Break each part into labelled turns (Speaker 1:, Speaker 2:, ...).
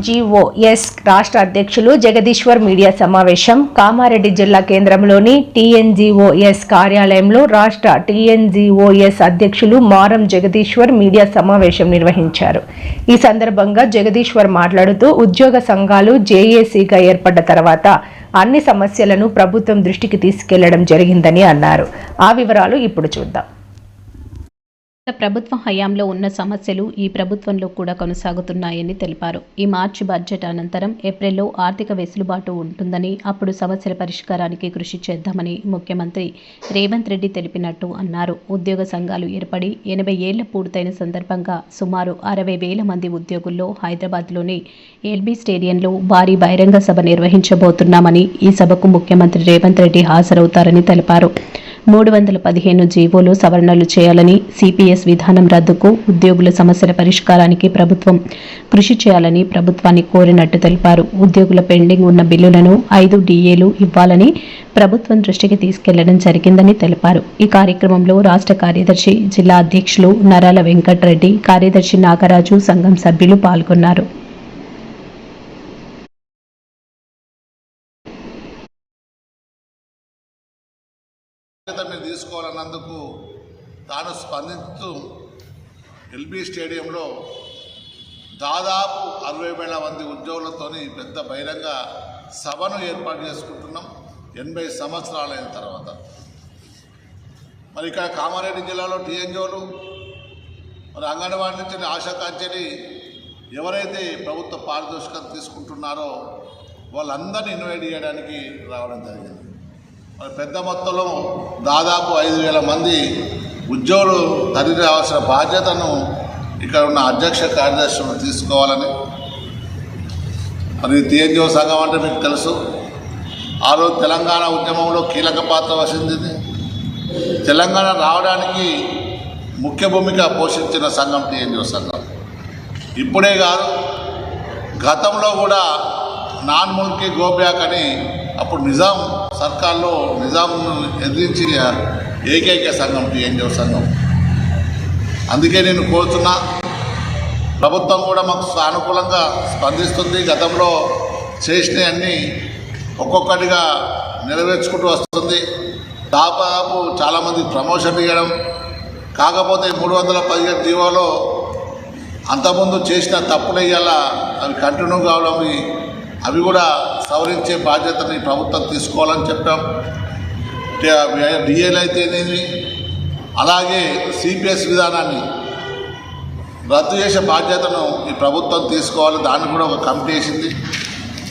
Speaker 1: టీఎన్జిఓఎస్ రాష్ట్ర అధ్యక్షులు జగదీశ్వర్ మీడియా సమావేశం కామారెడ్డి జిల్లా కేంద్రంలోని టీఎన్జిఓఎస్ కార్యాలయంలో రాష్ట్ర టీఎన్జిఓఎస్ అధ్యక్షులు మారం జగదీశ్వర్ మీడియా సమావేశం నిర్వహించారు. ఈ సందర్భంగా జగదీశ్వర్ మాట్లాడుతూ ఉద్యోగ సంఘాలు జేఏసీగా ఏర్పడ్డ తర్వాత అన్ని సమస్యలను ప్రభుత్వం దృష్టికి తీసుకెళ్ళడం జరిగిందని అన్నారు. ఆ వివరాలు ఇప్పుడు చూద్దాం.
Speaker 2: ప్రభుత్వ హయాంలో ఉన్న సమస్యలు ఈ ప్రభుత్వంలో కూడా కొనసాగుతున్నాయని తెలిపారు. ఈ మార్చి బడ్జెట్ అనంతరం ఏప్రిల్లో ఆర్థిక వెసులుబాటు ఉంటుందని అప్పుడు సమస్యల పరిష్కారానికి కృషి చేద్దామని ముఖ్యమంత్రి రేవంత్ రెడ్డి తెలిపినట్టు అన్నారు. ఉద్యోగ సంఘాలు ఏర్పడి ఎనభై ఏళ్ళ పూర్తయిన సందర్భంగా సుమారు అరవై వేల మంది ఉద్యోగుల్లో హైదరాబాద్లోని ఎల్బీ స్టేడియంలో భారీ బహిరంగ సభ నిర్వహించబోతున్నామని ఈ సభకు ముఖ్యమంత్రి రేవంత్ రెడ్డి హాజరవుతారని తెలిపారు. మూడు వందల పదిహేను జీవోలు సవరణలు చేయాలని సిపిఎస్ విధానం రద్దుకు ఉద్యోగుల సమస్యల పరిష్కారానికి ప్రభుత్వం కృషి చేయాలని ప్రభుత్వాన్ని కోరినట్టు తెలిపారు. ఉద్యోగుల పెండింగ్ ఉన్న బిల్లులను ఐదు డిఏలు ఇవ్వాలని ప్రభుత్వం దృష్టికి తీసుకెళ్ళడం జరిగిందని తెలిపారు. ఈ కార్యక్రమంలో రాష్ట్ర కార్యదర్శి జిల్లా అధ్యక్షులు నరాల వెంకట్రెడ్డి కార్యదర్శి నాగరాజు సంఘం సభ్యులు పాల్గొన్నారు.
Speaker 3: మీరు తీసుకోవాలన్నందుకు తాను స్పందిస్తూ ఎల్బీ స్టేడియంలో దాదాపు అరవై వేల మంది ఉద్యోగులతోని పెద్ద బహిరంగ సభను ఏర్పాటు చేసుకుంటున్నాం ఎనభై సంవత్సరాలైన తర్వాత. మరి ఇక్కడ కామారెడ్డి జిల్లాలో టీఎన్జోలు మరి అంగన్వాడి నుంచి ఆశా ఎవరైతే ప్రభుత్వ పారితోషికం తీసుకుంటున్నారో వాళ్ళందరినీ ఇన్వైట్ చేయడానికి రావడం జరిగింది. పెద్ద మొత్తంలో దాదాపు ఐదు వేల మంది ఉద్యోగులు తరలి రావాల్సిన బాధ్యతను ఇక్కడ ఉన్న అధ్యక్ష కార్యదర్శులు తీసుకోవాలని. మరి టీఎన్జిఓ సంఘం అంటే మీకు తెలుసు. ఆ రోజు తెలంగాణ ఉద్యమంలో కీలక పాత్ర వహించింది. తెలంగాణ రావడానికి ముఖ్య భూమిక పోషించిన సంఘం టీఎన్జిఓ సంఘం. ఇప్పుడే కాదు గతంలో కూడా నాన్ ముల్కీ గోబ్యాక్ అని అప్పుడు నిజాం సర్కార్లో నిజాంను ఎదిరించి ఏకైక సంఘం టీఎన్జిఓ సంఘం. అందుకే నేను కోరుతున్నా ప్రభుత్వం కూడా మాకు సానుకూలంగా స్పందిస్తుంది. గతంలో చేసినవన్నీ ఒక్కొక్కటిగా నెరవేర్చుకుంటూ వస్తుంది. దాదాపు చాలామంది ప్రమోషన్ ఇవ్వడం కాకపోతే మూడు వందల పదిహేను జీవోలో అంతకుముందు చేసిన తప్పులు ఇవాళ అవి కంటిన్యూ కావడం అవి కూడా సవరించే బాధ్యతని ప్రభుత్వం తీసుకోవాలని చెప్పాం. డిఏలు అయితేనేమి అలాగే సిపిఎస్ విధానాన్ని రద్దు చేసే బాధ్యతను ఈ ప్రభుత్వం తీసుకోవాలి. దాన్ని కూడా ఒక కమిటీ వేసింది.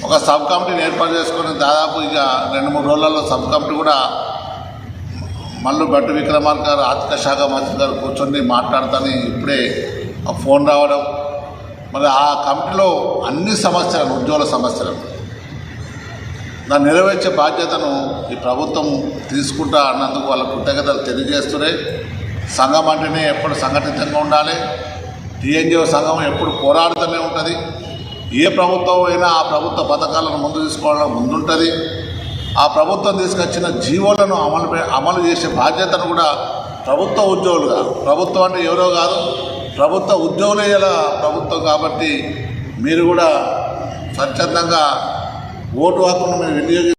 Speaker 3: ఒక సబ్ కమిటీని ఏర్పాటు చేసుకొని దాదాపు ఇక రెండు మూడు రోజులలో సబ్ కమిటీ కూడా మల్లు భట్టు విక్రమార్క గారు ఆర్థిక శాఖ మంత్రి గారు కూర్చొని మాట్లాడతాని ఇప్పుడే ఫోన్ రావడం. మరి ఆ కమిటీలో అన్ని సమస్యలను ఉద్యోగుల సమస్యలను దాన్ని నెరవేర్చే బాధ్యతను ఈ ప్రభుత్వం తీసుకుంటా అన్నందుకు వాళ్ళ కృతజ్ఞతలు తెలియజేస్తున్నాయి. సంఘం అంటేనే ఎప్పుడు సంఘటితంగా ఉండాలి. టీఎన్జిఓ సంఘం ఎప్పుడు పోరాడుతూనే ఉంటుంది. ఏ ప్రభుత్వం అయినా ఆ ప్రభుత్వ పథకాలను ముందు తీసుకోవడం ముందుంటుంది. ఆ ప్రభుత్వం తీసుకొచ్చిన జీవోలను అమలు అమలు చేసే బాధ్యతను కూడా ప్రభుత్వ ఉద్యోగులుగా ప్రభుత్వం అంటే ఎవరో కాదు ప్రభుత్వ ఉద్యోగులే ప్రభుత్వం కాబట్టి మీరు కూడా స్వచ్ఛందంగా ఓటు హక్కును మేము వినియోగి